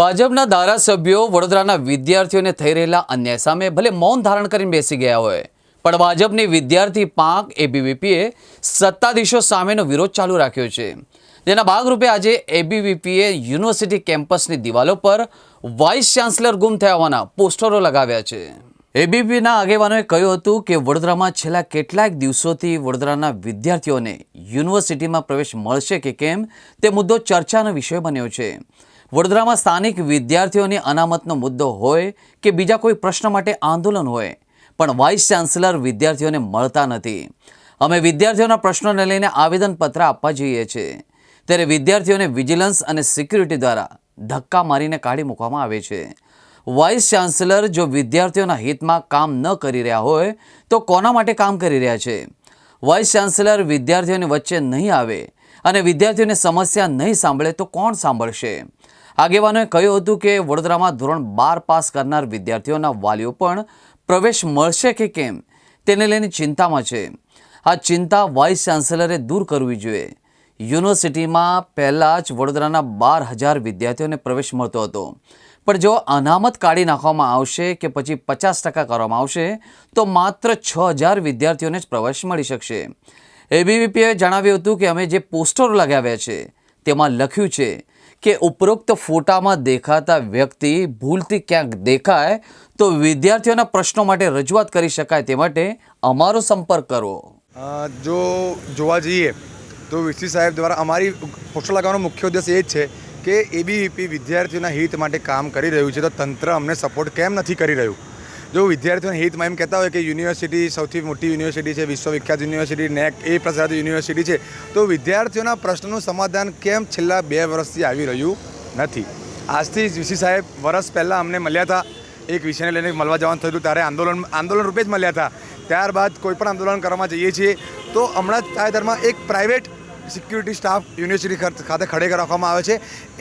ભાજપના ધારાસભ્યો વડોદરાના વિદ્યાર્થીઓને થઈ રહેલા અન્યાય સામે ભલે મૌન ધારણ કરીને બેસી ગયા હોય, પણ ભાજપની વિદ્યાર્થી પાંખ એબીવીપીએ સત્તાધીશો સામેનો વિરોધ ચાલુ રાખ્યો છે. જેના ભાગરૂપે આજે એબીવીપીએ યુનિવર્સિટી કેમ્પસની દિવાલો પર વાઇસ ચાન્સલર ગુમ થયા હોવાના પોસ્ટરો લગાવ્યા છે. એબીવીપીના આગેવાનોએ કહ્યું હતું કે વડોદરામાં છેલ્લા કેટલાક દિવસોથી વડોદરાના વિદ્યાર્થીઓને યુનિવર્સિટીમાં પ્રવેશ મળશે કે કેમ તે મુદ્દો ચર્ચાનો વિષય બન્યો છે. વડોદરામાં સ્થાનિક વિદ્યાર્થીઓની અનામતનો મુદ્દો હોય કે બીજા કોઈ પ્રશ્ન માટે આંદોલન હોય, પણ વાઇસ ચાન્સેલર વિદ્યાર્થીઓને મળતા નથી. અમે વિદ્યાર્થીઓના પ્રશ્નોને લઈને આવેદનપત્ર આપવા જઈએ છીએ. ત્યારે વિદ્યાર્થીઓને વિજિલન્સ અને સિક્યુરિટી દ્વારા ધક્કા મારીને કાઢી મૂકવામાં આવે છે. વાઇસ ચાન્સેલર જો વિદ્યાર્થીઓના હિતમાં કામ ન કરી રહ્યા હોય, તો કોના માટે કામ કરી રહ્યા છે? વાઇસ ચાન્સેલર વિદ્યાર્થીઓની વચ્ચે નહીં આવે અને વિદ્યાર્થીઓને સમસ્યા નહીં સાંભળે તો કોણ સાંભળશે? આગેવાનોએ કહ્યું હતું કે વડોદરામાં ધોરણ બાર પાસ કરનાર વિદ્યાર્થીઓના વાલીઓ પણ પ્રવેશ મળશે કે કેમ તેને લઈને ચિંતામાં છે. આ ચિંતા વાઇસ ચાન્સલરે દૂર કરવી જોઈએ. યુનિવર્સિટીમાં પહેલાં જ વડોદરાના બાર હજાર વિદ્યાર્થીઓને પ્રવેશ મળતો હતો. પણ જો અનામત કાઢી નાખવામાં આવશે કે પછી પચાસ ટકા કરવામાં આવશે, તો માત્ર છ હજાર વિદ્યાર્થીઓને જ પ્રવેશ મળી શકશે. એબીવીપીએ જણાવ્યું હતું કે અમે જે પોસ્ટરો લગાવ્યા છે, તેમાં લખ્યું છે કે ઉપરોક્ત ફોટામાં દેખાતા વ્યક્તિ ભૂલથી ક્યાંક દેખાય તો વિદ્યાર્થીઓના પ્રશ્નો માટે રજૂઆત કરી શકાય તે માટે અમારો સંપર્ક કરવો જો જોવા જઈએ તો વીસી સાહેબ દ્વારા અમારી પોસ્ટર લગાવવાનો મુખ્ય ઉદ્દેશ એ જ છે કે એબીવીપી વિદ્યાર્થીઓના હિત માટે કામ કરી રહ્યું છે તો તંત્ર અમને સપોર્ટ કેમ નથી કરી રહ્યું? જો વિદ્યાર્થીઓના હિતમાં એમ કહેતા હોય કે યુનિવર્સિટી સૌથી મોટી યુનિવર્સિટી છે, વિશ્વવિખ્યાત યુનિવર્સિટી, નેક, એ પ્રસાદ યુનિવર્સિટી છે, તો વિદ્યાર્થીઓના પ્રશ્નનું સમાધાન કેમ છેલ્લા બે વર્ષથી આવી રહ્યું નથી? આજથી વીસી સાહેબ વર્ષ પહેલાં અમને મળ્યા હતા, એક વિષયને લઈને મળવા જવાનું થયું ત્યારે આંદોલન આંદોલન રૂપે જ મળ્યા હતા. ત્યારબાદ કોઈ પણ આંદોલન કરવામાં જઈએ છીએ, તો હમણાં તાજેતરમાં એક પ્રાઇવેટ સિક્યુરિટી સ્ટાફ યુનિવર્સિટી ખાતે ખડે રાખવામાં આવે છે.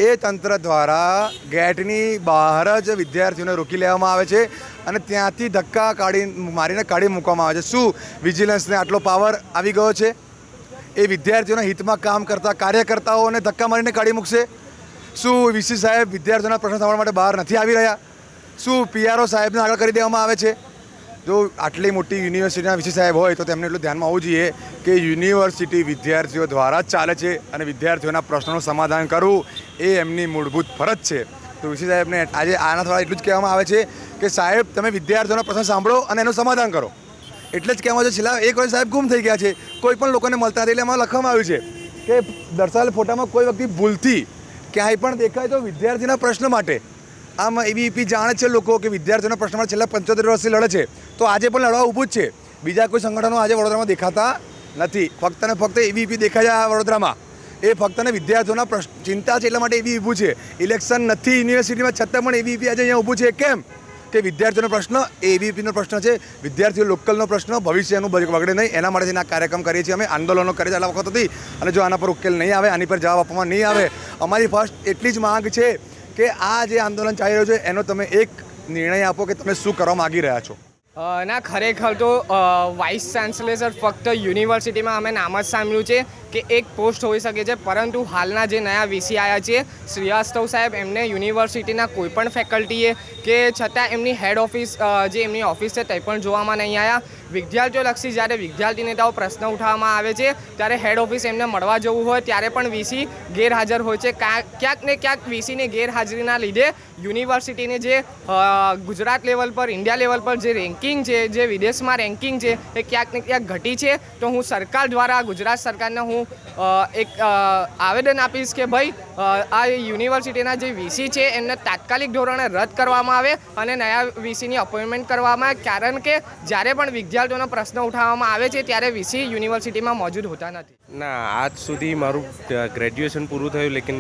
એ તંત્ર દ્વારા ગેટની બહાર જ વિદ્યાર્થીઓને રોકી લેવામાં આવે છે અને ત્યાંથી ધક્કા કાઢી, મારીને કાઢી મૂકવામાં આવે છે. શું વિજિલન્સને આટલો પાવર આવી ગયો છે? એ વિદ્યાર્થીઓના હિતમાં કામ કરતા કાર્યકર્તાઓને ધક્કા મારીને કાઢી મૂકશે? શું વીસી સાહેબ વિદ્યાર્થીઓના પ્રશ્ન સાંભળવા માટે બહાર નથી આવી રહ્યા? શું પીઆરઓ સાહેબને આગળ કરી દેવામાં આવે છે? જો આટલી મોટી યુનિવર્સિટીના વિશે સાહેબ હોય તો તેમને એટલું ધ્યાનમાં આવવું જોઈએ કે યુનિવર્સિટી વિદ્યાર્થીઓ દ્વારા જ ચાલે છે અને વિદ્યાર્થીઓના પ્રશ્નોનું સમાધાન કરવું એ એમની મૂળભૂત ફરજ છે. તો વિશે સાહેબને આજે આના દ્વારા એટલું જ કહેવામાં આવે છે કે સાહેબ, તમે વિદ્યાર્થીઓના પ્રશ્ન સાંભળો અને એનું સમાધાન કરો. એટલે જ કહેવામાં છે, છેલ્લા એક વર્ષ સાહેબ ગુમ થઈ ગયા છે. કોઈ પણ લોકોને મળતા નથી એટલે એમાં લખવામાં આવ્યું છે કે દર્શાવેલ ફોટામાં કોઈ વ્યક્તિ ભૂલથી ક્યાંય પણ દેખાય તો વિદ્યાર્થીના પ્રશ્ન માટે આમ એબીપી જાણે છે લોકો કે વિદ્યાર્થીઓના પ્રશ્ન માટે છેલ્લા પંચોતેર વર્ષથી લડે છે. તો આજે પણ લડવા ઊભું જ છે. બીજા કોઈ સંગઠનો આજે વડોદરામાં દેખાતા નથી. ફક્ત ને ફક્ત એબીપી દેખાય છે વડોદરામાં. એ ફક્ત ને વિદ્યાર્થીઓના પ્રશ્ન ચિંતા છે એટલા માટે એબી ઊભું છે. ઇલેક્શન નથી યુનિવર્સિટીમાં છતાં પણ એબીપી આજે અહીંયા ઊભું છે. કેમ? કે વિદ્યાર્થીઓનો પ્રશ્ન એબીપીનો પ્રશ્ન છે. વિદ્યાર્થીઓ લોકલનો પ્રશ્ન ભવિષ્યનું બગ- બગડે નહીં. એના માટે આ કાર્યક્રમ કરીએ છીએ. અમે આંદોલનો કરીએ છીએ. આ વખતથી અને જો આના પર ઉકેલ નહીં આવે, આની પર જવાબ આપવામાં નહીં આવે, અમારી ફર્સ્ટ એટલી જ માંગ છે કે આ જે આંદોલન ચાલી રહ્યું છે, એનો તમે એક નિર્ણય આપો કે તમે શું કરવા માગી રહ્યા છો? ના, ખરેખર તો વાઇસ ચાન્સેલર ફક્ત યુનિવર્સિટીમાં અમે નામ જ સાંભળ્યું છે કે એક પોસ્ટ હોઈ શકે છે, પરંતુ હાલના જે નયા વીસી આવ્યા છે, શ્રીવાસ્તવ સાહેબ એમને યુનિવર્સિટીના કોઈપણ ફેકલ્ટીએ કે છતાં એમની હેડ ઓફિસ જે એમની ઓફિસ છે તે પણ જોવામાં નહીં આવ્યા વિદ્યાર્થીઓલક્ષી જ્યારે વિદ્યાર્થી નેતાઓ પ્રશ્ન ઉઠાવવામાં આવે છે, ત્યારે હેડ ઓફિસ એમને મળવા જવું હોય, ત્યારે પણ વીસી ગેરહાજર હોય છે. ક્યાંક ને ક્યાંક વીસીની ગેરહાજરીના લીધે યુનિવર્સિટીને જે ગુજરાત લેવલ પર, ઇન્ડિયા લેવલ પર જે રેન્કિંગ છે, જે વિદેશમાં રેન્કિંગ છે, એ ક્યાંક ને ક્યાંક ઘટી છે. તો હું સરકાર દ્વારા, ગુજરાત સરકારને હું એક આવેદન આપીશ કે ભાઈ આ યુનિવર્સિટીના જે વીસી છે, એમને તાત્કાલિક ધોરણે રદ કરવામાં આવે અને નયા વીસીની અપોઇન્ટમેન્ટ કરવામાં આવે. કારણ કે જ્યારે પણ વિદ્યાર્થીઓનો પ્રશ્ન ઉઠાવવામાં આવે છે ત્યારે વીસી યુનિવર્સિટીમાં મોજૂદ હોતા નથી. ના, આજ સુધી મારું ગ્રેજ્યુએશન પૂરું થયું, લેકિન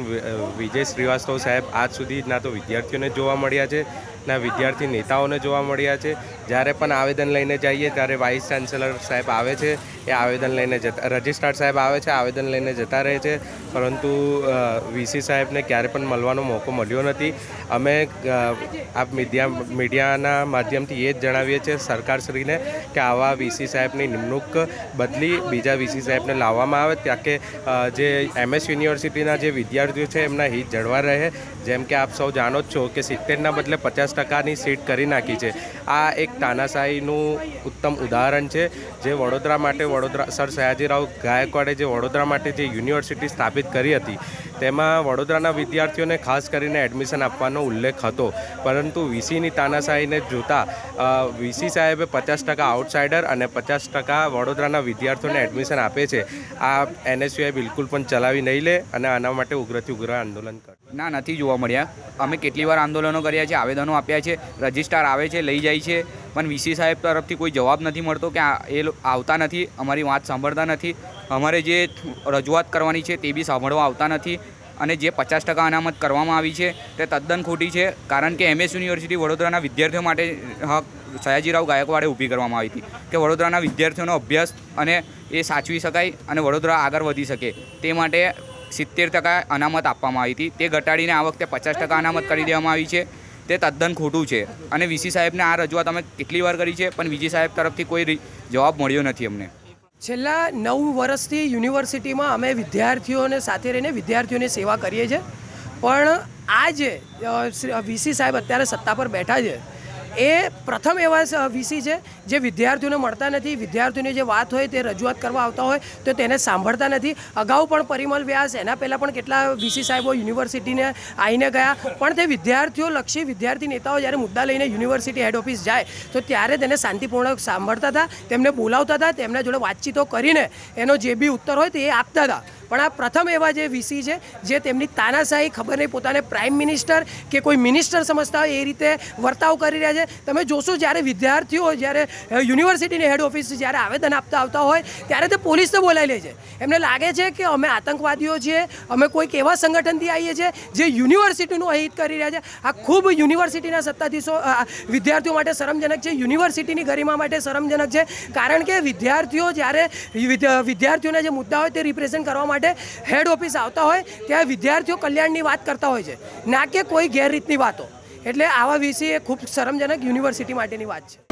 વિજય શ્રીવાસ્તવ સાહેબ આજ સુધી ના તો વિદ્યાર્થીઓને જોવા મળ્યા છે, ના વિદ્યાર્થી નેતાઓને જોવા મળ્યા છે. જ્યારે પણ આવેદન લઈને જઈએ, ત્યારે વાઇસ ચાન્સેલર સાહેબ આવે છે, એ આવેદન લઈને જતા, રજિસ્ટ્રાર સાહેબ આવે છે, આવેદન લઈને જતા રહે છે. પરંતુ વીસી સાહેબને ક્યારે પણ મળવાનો મોકો મળ્યો નથી. અમે આ મીડિયા, મીડિયાના માધ્યમથી એ જ જણાવીએ છીએ સરકારશ્રીને કે આવા વીસી સાહેબની નિમણૂક બદલી બીજા વીસી સાહેબને લાવવામાં કરવામાં આવે ત્યાં કે જે એમએસ યુનિવર્સિટીના જે વિદ્યાર્થીઓ છે એમના હિત જળવા રહે. જેમ કે આપ સૌ જાણો જ છો કે સિત્તેરના બદલે પચાસ ટકાની સીટ કરી નાખી છે. આ એક તાનાશાહીનું ઉત્તમ ઉદાહરણ છે, જે વડોદરા માટે વડોદરા, સર સયાજીરાવ ગાયકવાડે જે વડોદરા માટે જે યુનિવર્સિટી સ્થાપિત કરી હતી, તેમાં વડોદરાના વિદ્યાર્થીઓને ખાસ કરીને એડમિશન આપવાનો ઉલ્લેખ હતો. પરંતુ વીસીની તાનાશાહીને જોતા વીસી સાહેબે પચાસ ટકા આઉટસાઇડર અને પચાસ ટકા વડોદરાના વિદ્યાર્થીઓને એડમિશન આપે છે. આ એનએસયુઆઈ બિલકુલ પણ ચલાવી નહીં લે અને આના માટે ઉગ્રથી ઉગ્ર આંદોલન કરે. ના, નથી જોવા મળ્યા. અમે કેટલી વાર આંદોલનો કર્યા છે, આવેદનો આપ્યા છે, રજિસ્ટ્રાર આવે છે, લઈ જાય છે. પણ વીસી સાહેબ તરફથી કોઈ જવાબ નથી મળતો કે એ આવતા નથી, અમારી વાત સાંભળતા નથી. અમારે જે રજૂઆત કરવાની છે તે બી સાંભળવા આવતા નથી. અને જે પચાસ ટકા અનામત કરવામાં આવી છે તે તદ્દન ખોટી છે, કારણ કે એમએસ યુનિવર્સિટી વડોદરાના વિદ્યાર્થીઓ માટે હક સયાજીરાવ ગાયકવાડે ઊભી કરવામાં આવી હતી કે વડોદરાના વિદ્યાર્થીઓનો અભ્યાસ અને એ સાચવી શકાય અને વડોદરા આગળ વધી શકે. તે માટે સિત્તેર ટકા અનામત આપવામાં આવી હતી. તે ઘટાડીને આ વખતે પચાસ ટકા અનામત કરી દેવામાં આવી છે. તે તદ્દન ખોટું છે. અને વીસી સાહેબને આ રજૂઆત અમે કેટલી વાર કરી છે, પણ વીજી સાહેબ તરફથી કોઈ જવાબ મળ્યો નથી અમને. છેલ્લા નવ વર્ષથી યુનિવર્સિટીમાં અમે વિદ્યાર્થીઓને સાથે રહીને વિદ્યાર્થીઓની સેવા કરીએ છીએ. પણ આજે વીસી સાહેબ અત્યારે સત્તા પર બેઠા છે. એ પ્રથમ એવા વીસી છે, જે વિદ્યાર્થીઓને મળતા નથી. વિદ્યાર્થીઓની જે વાત હોય તે રજૂઆત કરવા આવતા હોય તો તેને સાંભળતા નથી. અગાઉ પણ પરિમલ વ્યાસ, એના પહેલાં પણ કેટલા વીસી સાહેબો યુનિવર્સિટીને આવીને ગયા. પણ તે વિદ્યાર્થીઓ લક્ષી વિદ્યાર્થી નેતાઓ જ્યારે મુદ્દા લઈને યુનિવર્સિટી હેડ ઓફિસ જાય, તો ત્યારે તેને શાંતિપૂર્વક સાંભળતા હતા, તેમને બોલાવતા હતા, તેમના જોડે વાતચીતો કરીને એનો જે બી ઉત્તર હોય તે આપતા હતા. પણ આ પ્રથમ એવા જે વીસી છે, જે તેમની તાનાશાહી ખબર નહીં પોતાને પ્રાઇમ મિનિસ્ટર કે કોઈ મિનિસ્ટર સમજતા હોય એ રીતે વર્તાવ કરી રહ્યા છે. તમે જોશો જ્યારે વિદ્યાર્થીઓ જ્યારે યુનિવર્સિટીની હેડ ઓફિસ જ્યારે આવેદન આપતા આવતા હોય, ત્યારે તે પોલીસને બોલાવી લે છે. એમને લાગે છે કે અમે આતંકવાદીઓ છીએ, અમે કોઈક એવા સંગઠનથી આવીએ છીએ, જે યુનિવર્સિટીનું અહિત કરી રહ્યા છે. આ ખૂબ યુનિવર્સિટીના સત્તાધીશો વિદ્યાર્થીઓ માટે શરમજનક છે, યુનિવર્સિટીની ગરિમા માટે શરમજનક છે, કારણ કે વિદ્યાર્થીઓ જ્યારે વિદ્યા- વિદ્યાર્થીઓના જે મુદ્દા હોય તે રિપ્રેઝેન્ટ કરવા માટે હેડ ઓફિસ આવતા હોય, ત્યાં વિદ્યાર્થીઓ કલ્યાણની વાત કરતા હોય છે. ના કે કોઈ ગેરરીતની વાતો. એટલે આવા વિષય એ ખૂબ શરમજનક યુનિવર્સિટી માટેની વાત છે.